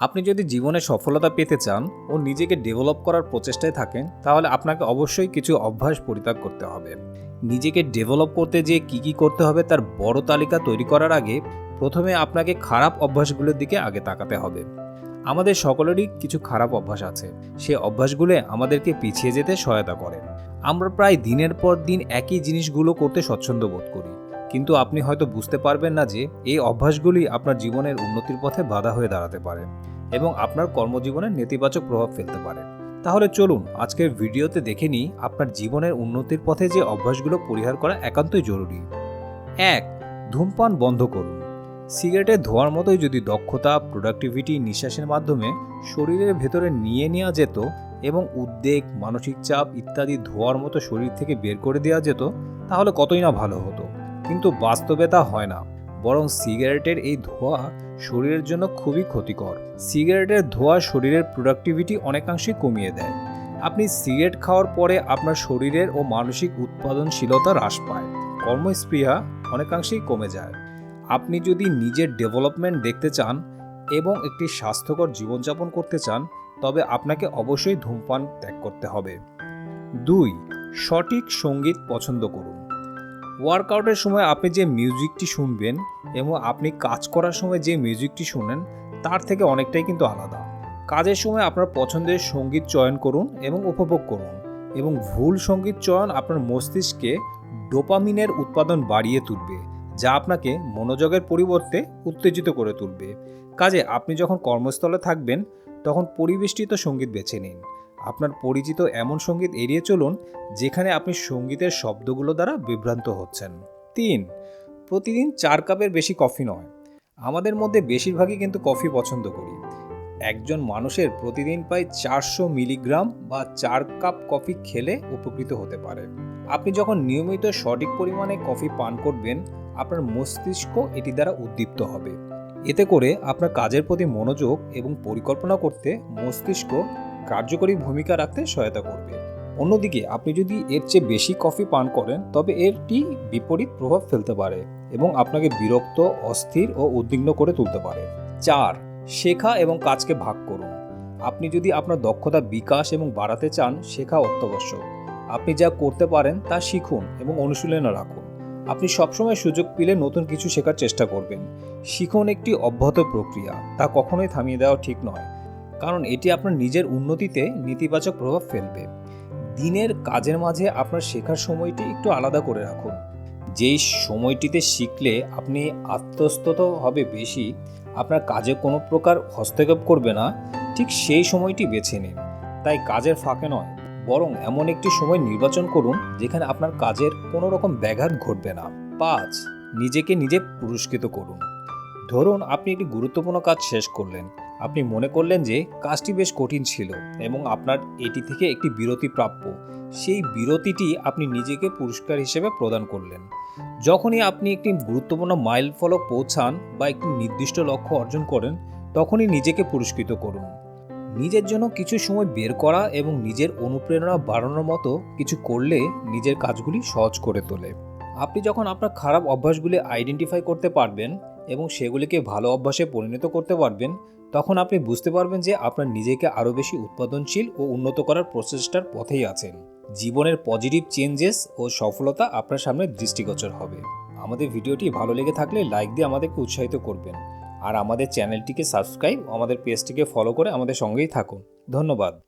আপনি যদি জীবনে সফলতা পেতে চান ও নিজেকে ডেভেলপ করার প্রচেষ্টায় থাকেন, তাহলে আপনাকে অবশ্যই কিছু অভ্যাস পরিত্যাগ করতে হবে। নিজেকে ডেভেলপ করতে যে কি কি করতে হবে তার বড় তালিকা তৈরি করার আগে প্রথমে আপনাকে খারাপ অভ্যাসগুলোর দিকে আগে তাকাতে হবে। আমাদের সকলেরই কিছু খারাপ অভ্যাস আছে। সে অভ্যাসগুলো আমাদেরকে পিছিয়ে যেতে সহায়তা করে। আমরা প্রায় দিনের পর দিন একই জিনিসগুলো করতে স্বচ্ছন্দ বোধ করি। কিন্তু আপনি হয়তো বুঝতে পারবেন না যে এই অভ্যাসগুলি আপনার জীবনের উন্নতির পথে বাধা হয়ে দাঁড়াতে পারে এবং আপনার কর্মজীবনে নেতিবাচক প্রভাব ফেলতে পারে। তাহলে চলুন আজকের ভিডিওতে দেখে নিই আপনার জীবনের উন্নতির পথে যে অভ্যাসগুলো পরিহার করা একান্তই জরুরি। এক, ধূমপান বন্ধ করুন। সিগারেটের ধোয়ার মতোই যদি দক্ষতা প্রোডাক্টিভিটি নিঃশ্বাসের মাধ্যমে শরীরের ভেতরে নিয়ে নেওয়া যেত এবং উদ্বেগ, মানসিক চাপ ইত্যাদি ধোয়ার মতো শরীর থেকে বের করে দেওয়া যেত, তাহলে কতই না ভালো হতো। কিন্তু বাস্তবে তা হয় না। বরং সিগারেটের এই ধোঁয়া শরীরের জন্য খুবই ক্ষতিকর। সিগারেটের ধোঁয়া শরীরের প্রোডাক্টিভিটি অনেকাংশেই কমিয়ে দেয়। আপনি সিগারেট খাওয়ার পরে আপনার শরীরের ও মানসিক উৎপাদনশীলতা হ্রাস পায়। কর্মস্পৃহা অনেকাংশেই কমে যায়। আপনি যদি নিজের ডেভেলপমেন্ট দেখতে চান এবং একটি স্বাস্থ্যকর জীবনযাপন করতে চান, তবে আপনাকে অবশ্যই ধূমপান ত্যাগ করতে হবে। দুই, সঠিক সংগীত পছন্দ করুন। ওয়ার্কআউটের সময় আপনি যে মিউজিকটি শুনবেন এবং আপনি কাজ করার সময় যে মিউজিকটি শুনেন, তার থেকে অনেকটাই কিন্তু আলাদা। কাজের সময় আপনার পছন্দের সংগীত চয়ন করুন এবং উপভোগ করুন এবং ভুল সংগীত চয়ন আপনার মস্তিষ্কে ডোপামিনের উৎপাদন বাড়িয়ে তুলবে, যা আপনাকে মনোযোগের পরিবর্তে উত্তেজিত করে তুলবে। কাজে আপনি যখন কর্মস্থলে থাকবেন, তখন পরিবেষ্টিত সংগীত বেছে নিন। আপনার পরিচিত এমন সংগীত এড়িয়ে চলুন, যেখানে আপনি সঙ্গীতের শব্দগুলো দ্বারা বিভ্রান্ত হচ্ছেন। তিন, প্রতিদিন চার কাপের বেশি কফি নয়। আমাদের মধ্যে বেশিরভাগই কিন্তু কফি পছন্দ করি। একজন মানুষের প্রতিদিন প্রায় চারশো মিলিগ্রাম বা চার কাপ কফি খেলে উপকৃত হতে পারে। আপনি যখন নিয়মিত সঠিক পরিমাণে কফি পান করবেন, আপনার মস্তিষ্ক এটি দ্বারা উদ্দীপ্ত হবে। এতে করে আপনার কাজের প্রতি মনোযোগ এবং পরিকল্পনা করতে মস্তিষ্ক কার্যকরী ভূমিকা রাখতে সহায়তা করবে। অন্যদিকে, আপনি যদি এর চেয়ে বেশি কফি পান করেন, তবে এরটি বিপরীত প্রভাব ফেলতে পারে এবং আপনাকে বিরক্ত, অস্থির ও উদ্বিগ্ন করে তুলতে পারে। চার, শেখা এবং কাজকে ভাগ করুন। আপনি যদি আপনার দক্ষতা বিকাশ এবং বাড়াতে চান, শেখা অত্যাবশ্যক। আপনি যা করতে পারেন, তা শিখুন এবং অনুশীলনে রাখুন। আপনি সবসময় সুযোগ পেলে নতুন কিছু শেখার চেষ্টা করবেন। শিখন একটি অব্যাহত প্রক্রিয়া, তা কখনোই থামিয়ে দেওয়া ঠিক নয়। কারণ এটি আপনার নিজের উন্নতিতে নেতিবাচক প্রভাব ফেলবে। দিনের কাজের মাঝে আপনার শেখার সময়টি একটু আলাদা করে রাখুন। যেই সময়টিতে শিখলে আপনি আত্মস্থত হবে বেশি, আপনার কাজে কোনো প্রকার হস্তক্ষেপ করবে না, ঠিক সেই সময়টি বেছে নিন। তাই কাজের ফাঁকে নয়, বরং এমন একটি সময় নির্বাচন করুন যেখানে আপনার কাজের কোনো রকম ব্যাঘাত ঘটবে না। পাঁচ, নিজেকে নিজে পুরস্কৃত করুন। ধরুন আপনি একটি গুরুত্বপূর্ণ কাজ শেষ করলেন। আপনি মনে করলেন যে কাজটি বেশ কঠিন ছিল এবং আপনার এটি থেকে একটি বিরতি প্রাপ্য। সেই বিরতিটি আপনি নিজেকে পুরস্কার হিসেবে প্রদান করলেন। যখনই আপনি একটি গুরুত্বপূর্ণ মাইল ফলক পৌঁছান বা একটি নির্দিষ্ট লক্ষ্য অর্জন করেন, তখনই নিজেকে পুরস্কৃত করুন। নিজের জন্য কিছু সময় বের করা এবং নিজের অনুপ্রেরণা বাড়ানোর মতো কিছু করলে নিজের কাজগুলি সহজ করে তোলে। আপনি যখন আপনার খারাপ অভ্যাসগুলি আইডেন্টিফাই করতে পারবেন এবং সেগুলিকে ভালো অভ্যাসে পরিণত করতে পারবেন তখন আপনি বুঝতে পারবেন যে আপনার নিজেকে আরও বেশি উৎপাদনশীল ও উন্নত করার প্রচেষ্টার পথেই আছেন। জীবনের পজিটিভ চেঞ্জেস ও সফলতা আপনার সামনে দৃষ্টিগোচর হবে। আমাদের ভিডিওটি ভালো লেগে থাকলে লাইক দিয়ে আমাদেরকে উৎসাহিত করবেন। আর আমাদের চ্যানেলটিকে সাবস্ক্রাইব আমাদের পেজটিকে ফলো করে আমাদের সঙ্গেই থাকুন। ধন্যবাদ।